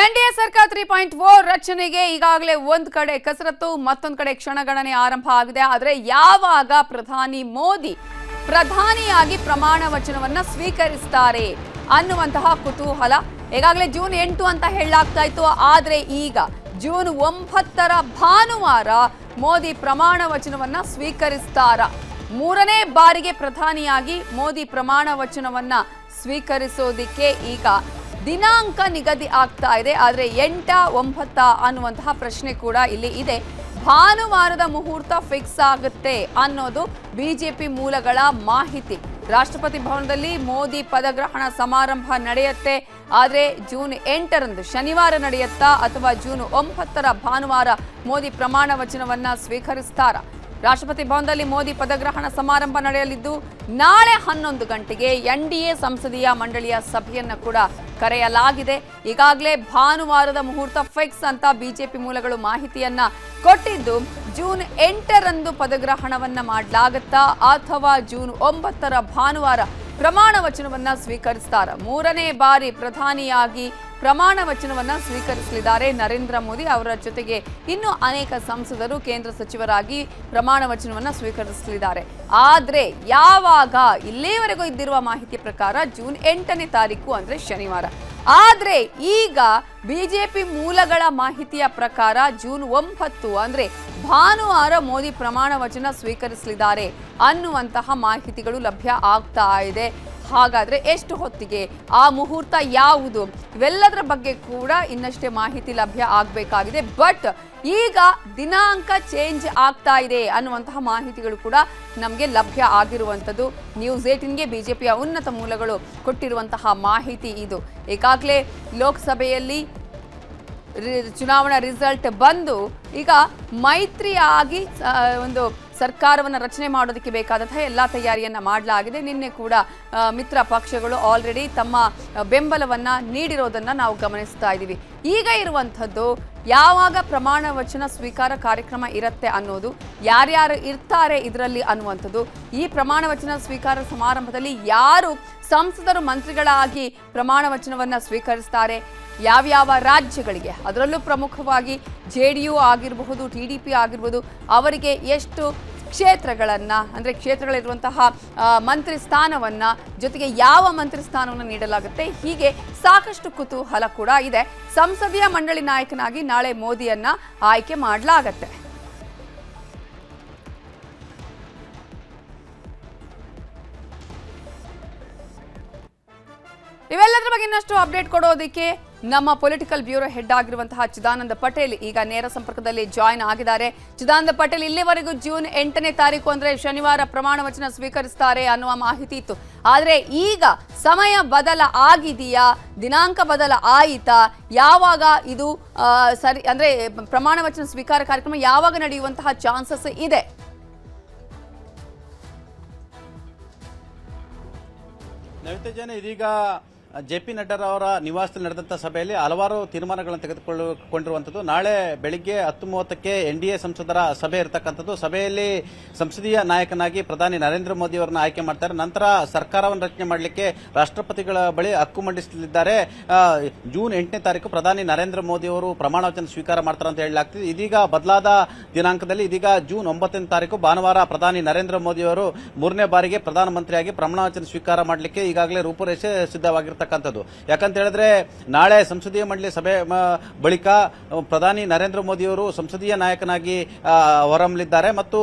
N D A ಸರ್ಕಾರ three point four ರಚನೆಗೆ ಈಗಾಗಲೇ ಒಂದು ಕಡೆ ಕಸರತ್ತು, ಮತ್ತೊಂದು ಕಡೆ ಕ್ಷಣಗಣನೆ ಆರಂಭ ಆಗಿದೆ. ಆದರೆ ಯಾವಾಗ ಪ್ರಧಾನಿ ಮೋದಿ ಪ್ರಧಾನಿಯಾಗಿ ಪ್ರಮಾಣ ವಚನವನ್ನ ಸ್ವೀಕರಿಸ್ತಾರೆ ಅನ್ನುವಂತಹ ಕುತೂಹಲ ಈಗಾಗಲೇ ಜೂನ್ ಎಂಟು ಅಂತ ಹೇಳಲಾಗ್ತಾ ಇತ್ತು. ಆದ್ರೆ ಈಗ ಜೂನ್ ಒಂಬತ್ತರ ಭಾನುವಾರ ಮೋದಿ ಪ್ರಮಾಣ ವಚನವನ್ನ ಸ್ವೀಕರಿಸ್ತಾರ. ಮೂರನೇ ಬಾರಿಗೆ ಪ್ರಧಾನಿಯಾಗಿ ಮೋದಿ ಪ್ರಮಾಣ ವಚನವನ್ನ ಸ್ವೀಕರಿಸೋದಿಕ್ಕೆ ಈಗ ದಿನಾಂಕ ನಿಗದಿ ಆಗ್ತಾ ಇದೆ, ಆದರೆ ಎಂಟ ಒಂಬತ್ತ ಅನ್ನುವಂತಹ ಪ್ರಶ್ನೆ ಕೂಡ ಇಲ್ಲಿ ಇದೆ. ಭಾನುವಾರದ ಮುಹೂರ್ತ ಫಿಕ್ಸ್ ಆಗುತ್ತೆ ಅನ್ನೋದು ಬಿಜೆಪಿ ಮೂಲಗಳ ಮಾಹಿತಿ. ರಾಷ್ಟ್ರಪತಿ ಭವನದಲ್ಲಿ ಮೋದಿ ಪದಗ್ರಹಣ ಸಮಾರಂಭ ನಡೆಯುತ್ತೆ, ಆದರೆ ಜೂನ್ ಎಂಟರಂದು ಶನಿವಾರ ನಡೆಯುತ್ತಾ ಅಥವಾ ಜೂನ್ ಒಂಬತ್ತರ ಭಾನುವಾರ ಮೋದಿ ಪ್ರಮಾಣ ವಚನವನ್ನ ಸ್ವೀಕರಿಸ್ತಾರ? ರಾಷ್ಟ್ರಪತಿ ಭವನದಲ್ಲಿ ಮೋದಿ ಪದಗ್ರಹಣ ಸಮಾರಂಭ ನಡೆಯಲಿದ್ದು ನಾಳೆ ಹನ್ನೊಂದು ಗಂಟೆಗೆ ಎನ್ ಸಂಸದೀಯ ಮಂಡಳಿಯ ಸಭೆಯನ್ನ ಕೂಡ ಕರೆಯಲಾಗಿದೆ. ಈಗಾಗಲೇ ಭಾನುವಾರದ ಮುಹೂರ್ತ ಫಿಕ್ಸ್ ಅಂತ ಬಿಜೆಪಿ ಮೂಲಗಳು ಮಾಹಿತಿಯನ್ನ ಕೊಟ್ಟಿದ್ದು, ಜೂನ್ ಎಂಟರಂದು ಪದಗ್ರಹಣವನ್ನ ಮಾಡಲಾಗುತ್ತಾ, ಅಥವಾ ಜೂನ್ ಒಂಬತ್ತರ ಭಾನುವಾರ ಪ್ರಮಾಣ ವಚನವನ್ನ ಸ್ವೀಕರಿಸ್ತಾರ. ಮೂರನೇ ಬಾರಿ ಪ್ರಧಾನಿಯಾಗಿ ಪ್ರಮಾಣ ವಚನವನ್ನು ಸ್ವೀಕರಿಸಲಿದ್ದಾರೆ. ನರೇಂದ್ರ ಮೋದಿ ಅವರ ಜೊತೆಗೆ ಇನ್ನು ಅನೇಕ ಸಂಸದರು, ಕೇಂದ್ರ ಸಚಿವರಾಗಿ ಪ್ರಮಾಣ ವಚನವನ್ನು ಸ್ವೀಕರಿಸಲಿದ್ದಾರೆ. ಆದರೆ ಯಾವಾಗ? ಇಲ್ಲಿಯವರೆಗೂ ಇದ್ದಿರುವ ಮಾಹಿತಿ ಪ್ರಕಾರ ಜೂನ್ ಎಂಟನೇ ತಾರೀಕು ಅಂದರೆ ಶನಿವಾರ. ಆದರೆ ಈಗ ಬಿಜೆಪಿ ಮೂಲಗಳ ಮಾಹಿತಿಯ ಪ್ರಕಾರ ಜೂನ್ ಒಂಬತ್ತು ಅಂದ್ರೆ ಭಾನುವಾರ ಮೋದಿ ಪ್ರಮಾಣ ವಚನ ಸ್ವೀಕರಿಸಲಿದ್ದಾರೆ ಅನ್ನುವಂತಹ ಮಾಹಿತಿಗಳು ಲಭ್ಯ ಆಗ್ತಾ ಇದೆ. ಹಾಗಾದ್ರೆ ಎಷ್ಟು ಹೊತ್ತಿಗೆ? ಆ ಮುಹೂರ್ತ ಯಾವುದು? ಇವೆಲ್ಲದರ ಬಗ್ಗೆ ಕೂಡ ಇನ್ನಷ್ಟೇ ಮಾಹಿತಿ ಲಭ್ಯ ಆಗಬೇಕಾಗಿದೆ. ಬಟ್ ಈಗ ದಿನಾಂಕ ಚೇಂಜ್ ಆಗ್ತಾ ಇದೆ ಅನ್ನುವಂತಹ ಮಾಹಿತಿಗಳು ಕೂಡ ನಮಗೆ ಲಭ್ಯ ಆಗಿರುವಂಥದ್ದು. ನ್ಯೂಸ್ ಏಟಿನ್ಗೆ ಬಿಜೆಪಿಯ ಉನ್ನತ ಮೂಲಗಳು ಕೊಟ್ಟಿರುವಂತಹ ಮಾಹಿತಿ ಇದು. ಈಗಾಗಲೇ ಲೋಕಸಭೆಯಲ್ಲಿ ಚುನಾವಣಾ ರಿಸಲ್ಟ್ ಬಂದು ಈಗ ಮೈತ್ರಿಯಾಗಿ ಒಂದು ಸರ್ಕಾರವನ್ನು ರಚನೆ ಮಾಡೋದಕ್ಕೆ ಬೇಕಾದಂತಹ ಎಲ್ಲ ತಯಾರಿಯನ್ನು ಮಾಡಲಾಗಿದೆ. ನಿನ್ನೆ ಕೂಡ ಮಿತ್ರ ಪಕ್ಷಗಳು ಆಲ್ರೆಡಿ ತಮ್ಮ ಬೆಂಬಲವನ್ನು ನೀಡಿರೋದನ್ನ ನಾವು ಗಮನಿಸ್ತಾ ಇದ್ದೀವಿ. ಈಗ ಇರುವಂಥದ್ದು ಯಾವಾಗ ಪ್ರಮಾಣ ವಚನ ಸ್ವೀಕಾರ ಕಾರ್ಯಕ್ರಮ ಇರುತ್ತೆ ಅನ್ನೋದು, ಯಾರ್ಯಾರು ಇರ್ತಾರೆ ಇದರಲ್ಲಿ ಅನ್ನುವಂಥದ್ದು, ಈ ಪ್ರಮಾಣ ವಚನ ಸ್ವೀಕಾರ ಸಮಾರಂಭದಲ್ಲಿ ಯಾರು ಸಂಸದರು ಮಂತ್ರಿಗಳಾಗಿ ಪ್ರಮಾಣ ವಚನವನ್ನು ಸ್ವೀಕರಿಸ್ತಾರೆ, ಯಾವ್ಯಾವ ರಾಜ್ಯಗಳಿಗೆ, ಅದರಲ್ಲೂ ಪ್ರಮುಖವಾಗಿ ಜೆ ಡಿ ಯು ಆಗಿರಬಹುದು, ಟಿ ಡಿ ಪಿ ಆಗಿರ್ಬೋದು, ಅವರಿಗೆ ಎಷ್ಟು ಕ್ಷೇತ್ರಗಳನ್ನು, ಅಂದರೆ ಕ್ಷೇತ್ರಗಳಿರುವಂತಹ ಮಂತ್ರಿ ಸ್ಥಾನವನ್ನು ಜೊತೆಗೆ ಯಾವ ಮಂತ್ರಿ ಸ್ಥಾನವನ್ನು ನೀಡಲಾಗುತ್ತೆ, ಹೀಗೆ ಸಾಕಷ್ಟು ಕುತೂಹಲ ಕೂಡ ಇದೆ. ಸಂಸದೀಯ ಮಂಡಳಿ ನಾಯಕನಾಗಿ ನಾಳೆ ಮೋದಿಯನ್ನ ಆಯ್ಕೆ ಮಾಡಲಾಗತ್ತೆ. ಇವೆಲ್ಲದರ ಬಗ್ಗೆ ಇನ್ನಷ್ಟು ಅಪ್ಡೇಟ್ ಕೊಡೋದಕ್ಕೆ ನಮ್ಮ ಪೊಲಿಟಿಕಲ್ ಬ್ಯೂರೋ ಹೆಡ್ ಆಗಿರುವಂತಹ ಚಿದಾನಂದ ಪಟೇಲ್ ಈಗ ನೇರ ಸಂಪರ್ಕದಲ್ಲಿ ಜಾಯಿನ್ ಆಗಿದ್ದಾರೆ. ಚಿದಾನಂದ ಪಟೇಲ್ ಇಲ್ಲಿವರೆಗೂ ಜೂನ್ ಎಂಟನೇ ತಾರೀಕು ಅಂದ್ರೆ ಶನಿವಾರ ಪ್ರಮಾಣ ವಚನ ಸ್ವೀಕರಿಸ್ತಾರೆ ಅನ್ನುವ ಮಾಹಿತಿ ಇತ್ತು. ಆದ್ರೆ ಈಗ ಸಮಯ ಬದಲ ಆಗಿದೆಯಾ? ದಿನಾಂಕ ಬದಲ ಆಯಿತಾ? ಯಾವಾಗ ಇದು ಸರಿ, ಅಂದ್ರೆ ಪ್ರಮಾಣ ವಚನ ಸ್ವೀಕಾರ ಕಾರ್ಯಕ್ರಮ ಯಾವಾಗ ನಡೆಯುವಂತಹ ಚಾನ್ಸಸ್ ಇದೆ? ಇದೀಗ ಜೆ ಪಿ ಅವರ ನಿವಾಸದಲ್ಲಿ ನಡೆದಂತ ಸಭೆಯಲ್ಲಿ ಹಲವಾರು ತೀರ್ಮಾನಗಳನ್ನು ತೆಗೆದುಕೊಳ್ಳಿರುವಂಥದ್ದು ನಾಳೆ ಬೆಳಿಗ್ಗೆ ಹತ್ತು ಮೂವತ್ತಕ್ಕೆ ಎನ್ ಡಿ ಎ ಸಂಸದರ ಸಭೆ ಇರತಕ್ಕಂಥದ್ದು. ಸಭೆಯಲ್ಲಿ ಸಂಸದೀಯ ನಾಯಕನಾಗಿ ಪ್ರಧಾನಿ ನರೇಂದ್ರ ಮೋದಿ ಅವರನ್ನು ಆಯ್ಕೆ ಮಾಡ್ತಾರೆ. ನಂತರ ಸರ್ಕಾರವನ್ನು ರಚನೆ ಮಾಡಲಿಕ್ಕೆ ರಾಷ್ಟ್ರಪತಿಗಳ ಬಳಿ ಹಕ್ಕು ಮಂಡಿಸಲಿದ್ದಾರೆ. ಜೂನ್ ಎಂಟನೇ ತಾರೀಕು ಪ್ರಧಾನಿ ನರೇಂದ್ರ ಮೋದಿ ಅವರು ಪ್ರಮಾಣ ವಚನ ಸ್ವೀಕಾರ ಮಾಡ್ತಾರೆ ಅಂತ ಹೇಳಲಾಗ್ತಿದೆ. ಇದೀಗ ಬದಲಾದ ದಿನಾಂಕದಲ್ಲಿ ಇದೀಗ ಜೂನ್ ಒಂಬತ್ತನೇ ತಾರೀಕು ಭಾನುವಾರ ಪ್ರಧಾನಿ ನರೇಂದ್ರ ಮೋದಿ ಅವರು ಮೂರನೇ ಬಾರಿಗೆ ಪ್ರಧಾನಮಂತ್ರಿಯಾಗಿ ಪ್ರಮಾಣ ವಚನ ಸ್ವೀಕಾರ ಮಾಡಲಿಕ್ಕೆ ಈಗಾಗಲೇ ರೂಪುರೇಷೆ ಸಿದ್ಧವಾಗಿರ್ತಕ್ಕಂಥದ್ದು ಯಾಕಂತ ಹೇಳಿದ್ರೆ, ನಾಳೆ ಸಂಸದೀಯ ಮಂಡಳಿ ಸಭೆ ಬಳಿಕ ಪ್ರಧಾನಿ ನರೇಂದ್ರ ಮೋದಿ ಅವರು ಸಂಸದೀಯ ನಾಯಕನಾಗಿ ಹೊರಮಲಿದ್ದಾರೆ ಮತ್ತು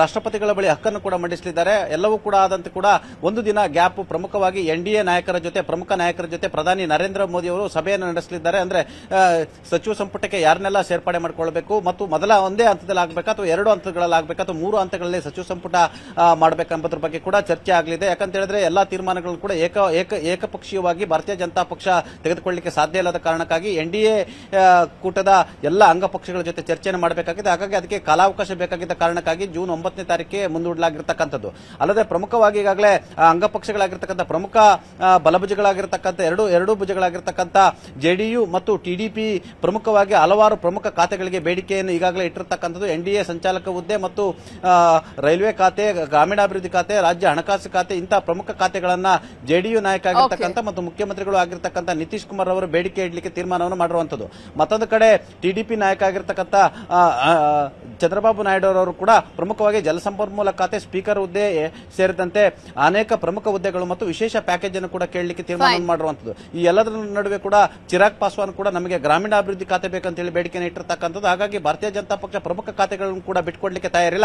ರಾಷ್ಟ್ರಪತಿಗಳ ಬಳಿ ಹಕ್ಕನ್ನು ಕೂಡ ಮಂಡಿಸಲಿದ್ದಾರೆ. ಎಲ್ಲವೂ ಕೂಡ ಆದಂತೆ ಕೂಡ ಒಂದು ದಿನ ಗ್ಯಾಪ್ ಪ್ರಮುಖವಾಗಿ ಎನ್ ನಾಯಕರ ಜೊತೆ, ಪ್ರಮುಖ ನಾಯಕರ ಜೊತೆ ಪ್ರಧಾನಿ ನರೇಂದ್ರ ಮೋದಿ ಅವರು ಸಭೆಯನ್ನು ನಡೆಸಲಿದ್ದಾರೆ. ಅಂದ್ರೆ ಸಚಿವ ಸಂಪುಟಕ್ಕೆ ಯಾರನ್ನೆಲ್ಲ ಸೇರ್ಪಡೆ ಮಾಡಿಕೊಳ್ಬೇಕು ಮತ್ತು ಮೊದಲ ಒಂದೇ ಹಂತದಲ್ಲಿ ಆಗಬೇಕಾ ಅಥವಾ ಎರಡು ಹಂತಗಳಲ್ಲಿ ಆಗಬೇಕಾ ಅಥವಾ ಮೂರು ಹಂತಗಳಲ್ಲಿ ಸಚಿವ ಸಂಪುಟ ಮಾಡಬೇಕೆಂಬುದ್ರ ಬಗ್ಗೆ ಕೂಡ ಚರ್ಚೆ ಆಗಲಿದೆ. ಯಾಕಂತ ಹೇಳಿದ್ರೆ, ಎಲ್ಲಾ ತೀರ್ಮಾನಗಳು ಕೂಡ ಏಕ ಏಕ ಏಕ ಏಕಪಕ್ಷೀಯವಾಗಿ ಭಾರತೀಯ ಜನತಾ ಪಕ್ಷ ತೆಗೆದುಕೊಳ್ಳಲಿಕ್ಕೆ ಸಾಧ್ಯ ಇಲ್ಲದ ಕಾರಣಕ್ಕಾಗಿ ಎನ್ ಕೂಟದ ಎಲ್ಲ ಅಂಗಪಕ್ಷಗಳ ಜೊತೆ ಚರ್ಚೆಯನ್ನು ಮಾಡಬೇಕಾಗಿದೆ. ಹಾಗಾಗಿ ಅದಕ್ಕೆ ಕಾಲಾವಕಾಶ ಬೇಕಾಗಿದ್ದ ಕಾರಣಕ್ಕಾಗಿ ಜೂನ್ ಒಂಬತ್ತನೇ ತಾರೀಕಿಗೆ ಮುಂದೂಡಲಾಗಿರ್ತಕ್ಕಂಥದ್ದು. ಅಲ್ಲದೆ ಪ್ರಮುಖವಾಗಿ ಈಗಾಗಲೇ ಅಂಗಪಕ್ಷಗಳಾಗಿರ್ತಕ್ಕಂಥ ಪ್ರಮುಖ ಬಲಭುಜಗಳಾಗಿರ್ತಕ್ಕಂಥ, ಎರಡು ಎರಡು ಭುಜಗಳಾಗಿರ್ತಕ್ಕಂಥ ಜೆಡಿಯು ಮತ್ತು ಟಿಡಿಪಿ ಪ್ರಮುಖವಾಗಿ ಹಲವಾರು ಪ್ರಮುಖ ಖಾತೆಗಳಿಗೆ ಬೇಡಿಕೆಯನ್ನು ಈಗಾಗಲೇ ಇಟ್ಟಿರ್ತಕ್ಕಂಥದ್ದು ಎನ್ ಸಂಚಾಲಕ ಹುದ್ದೆ ಮತ್ತು ರೈಲ್ವೆ ಖಾತೆ, ಗ್ರಾಮೀಣಾಭಿವೃದ್ಧಿ ಖಾತೆ, ರಾಜ್ಯ ಹಣಕಾಸು ಖಾತೆ ಇಂತಹ ಪ್ರಮುಖ ಖಾತೆಗಳನ್ನ ಜೆಡಿಯು ನಾಯಕ ಆಗಿರ್ತಕ್ಕಂಥ ಮತ್ತು ಮುಖ್ಯಮಂತ್ರಿಗಳು ಆಗಿರ್ತಕ್ಕಂಥ ನಿತೀಶ್ ಕುಮಾರ್ ಅವರು ಬೇಡಿಕೆ ಇಡ್ಲಿಕ್ಕೆ ತೀರ್ಮಾನವನ್ನು ಮಾಡಿರುವಂಥದ್ದು. ಮತ್ತೊಂದು ಕಡೆ ಟಿಡಿಪಿ ನಾಯಕ ಆಗಿರ್ತಕ್ಕಂಥ ಚಂದ್ರಬಾಬು ನಾಯ್ಡು ಅವರು ಕೂಡ ಪ್ರಮುಖವಾಗಿ ಜಲಸಂಪನ್ಮೂಲ ಖಾತೆ ಸ್ಪೀಕರ್ ಹುದ್ದೆ ಸೇರಿದಂತೆ ಅನೇಕ ಪ್ರಮುಖ ಹುದ್ದೆಗಳು ಮತ್ತು ವಿಶೇಷ ಪ್ಯಾಕೇಜ್ ಅನ್ನು ಕೂಡ ಕೇಳಲಿಕ್ಕೆ ತೀರ್ಮಾನ ಮಾಡಿರುವಂತದ್ದು ಈ ಎಲ್ಲದರ ನಡುವೆ ಕೂಡ ಚಿರಾಗ್ ಪಾಸ್ವಾನ್ ಕೂಡ ನಮಗೆ ಗ್ರಾಮೀಣಾಭಿವೃದ್ಧಿ ಖಾತೆ ಬೇಕಂತ ಹೇಳಿ ಬೇಡಿಕೆ ಇಟ್ಟಿರ್ತಕ್ಕಂಥದ್ದು. ಹಾಗಾಗಿ ಭಾರತೀಯ ಜನತಾ ಪಕ್ಷ ಪ್ರಮುಖ ಖಾತೆಗಳನ್ನು ಕೂಡ ಬಿಟ್ಕೊಡ್ಲಿಕ್ಕೆ ತಯಾರಿಲ್ಲ.